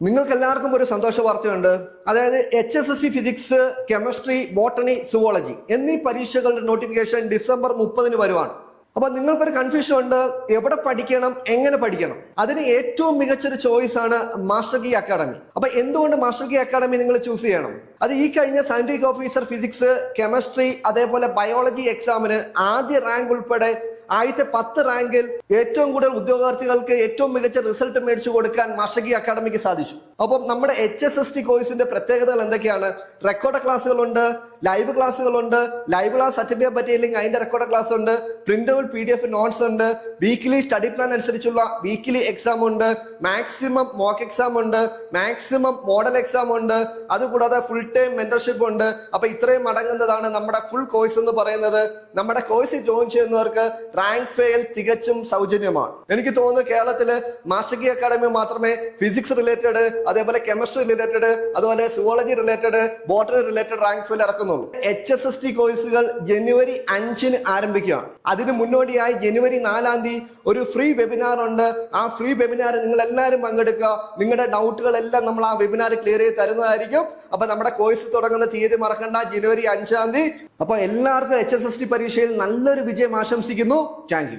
നിങ്ങൾക്ക് എല്ലാവർക്കും ഒരു സന്തോഷ വാർത്തയുണ്ട്. അതായത് H S S C physics chemistry botany zoology എന്നീ പരീക്ഷകളുടെ നോട്ടിഫിക്കേഷൻ ഡിസംബർ മുപ്പതിന് വരുവാണ്. അപ്പൊ നിങ്ങൾക്കൊരു കൺഫ്യൂഷൻ ഉണ്ട്. എവിടെ പഠിക്കണം? എങ്ങനെ പഠിക്കണം? അതിന് ഏറ്റവും മികച്ചൊരു ചോയ്സ് ആണ് മാസ്റ്റർ കീ അക്കാഡമി അപ്പൊ എന്തുകൊണ്ട് മാസ്റ്റർ കീ അക്കാഡമി നിങ്ങൾ ചൂസ് ചെയ്യണം? അത് ഈ കഴിഞ്ഞ സയന്റിഫിക് ഓഫീസർ ഫിസിക്സ് കെമിസ്ട്രി അതേപോലെ ബയോളജി എക്സാമിന് ആദ്യ റാങ്ക് ഉൾപ്പെടെ ആദ്യത്തെ പത്ത് റാങ്കിൽ ഏറ്റവും കൂടുതൽ ഉദ്യോഗാർത്ഥികൾക്ക് ഏറ്റവും മികച്ച റിസൾട്ട് മേടിച്ചു കൊടുക്കാൻ മാസ്റ്റർ അക്കാദമിക്ക് സാധിച്ചു. അപ്പം നമ്മുടെ എച്ച് എസ് എസ് ടി കോഴ്സിന്റെ പ്രത്യേകതകൾ എന്തൊക്കെയാണ്? റെക്കോർഡ് ക്ലാസ്സുകളുണ്ട് ലൈവ് ക്ലാസ്സുകളുണ്ട് ലൈവ് ക്ലാസ് അറ്റൻഡ് ചെയ്യാൻ പറ്റിയില്ലെങ്കിൽ അതിന്റെ റെക്കോർഡ് ക്ലാസ് ഉണ്ട് printable P D F notes ഉണ്ട് വീക്കിലി സ്റ്റഡി പ്ലാൻ അനുസരിച്ചുള്ള വീക്കിലി എക്സാം ഉണ്ട് മാക്സിമം മോക്ക് എക്സാം ഉണ്ട് മാക്സിമം മോഡൽ എക്സാം ഉണ്ട് അതുകൂടാതെ ഫുൾ ടൈം മെന്റർഷിപ്പ് ഉണ്ട്. അപ്പൊ ഇത്രയും അടങ്ങുന്നതാണ് നമ്മുടെ ഫുൾ കോഴ്സ് എന്ന് പറയുന്നത്. നമ്മുടെ കോഴ്സ് ജോയിൻ ചെയ്യുന്നവർക്ക് റാങ്ക് ഫെയിൽ തികച്ചും സൗജന്യമാണ്. എനിക്ക് തോന്നുന്നു കേരളത്തിൽ മാസ്റ്റർ കി അക്കാഡമി മാത്രമേ ഫിസിക്സ് റിലേറ്റഡ് അതേപോലെ കെമിസ്ട്രി റിലേറ്റഡ് അതുപോലെ zoology related botany related rank file ഇറക്കുന്നുള്ളൂ. H S S T കോഴ്സുകൾ ജനുവരി അഞ്ചിന് ആരംഭിക്കുകയാണ് അതിന് മുന്നോടിയായി ജനുവരി നാലാം തീയതി ഒരു ഫ്രീ വെബിനാർ ഉണ്ട്. ആ ഫ്രീ വെബിനാർ നിങ്ങൾ എല്ലാവരും പങ്കെടുക്കുക. നിങ്ങളുടെ ഡൗട്ടുകൾ എല്ലാം നമ്മൾ ആ വെബിനാർ ക്ലിയർ ചെയ്ത് തരുന്നതായിരിക്കും. അപ്പൊ നമ്മുടെ കോഴ്സ് തുടങ്ങുന്ന തീയതി മറക്കണ്ട. ജനുവരി അഞ്ചാം തീയതി. അപ്പൊ എല്ലാവർക്കും എച്ച് എസ് എസ് ടി പരീക്ഷയിൽ നല്ലൊരു വിജയം ആശംസിക്കുന്നു. താങ്ക്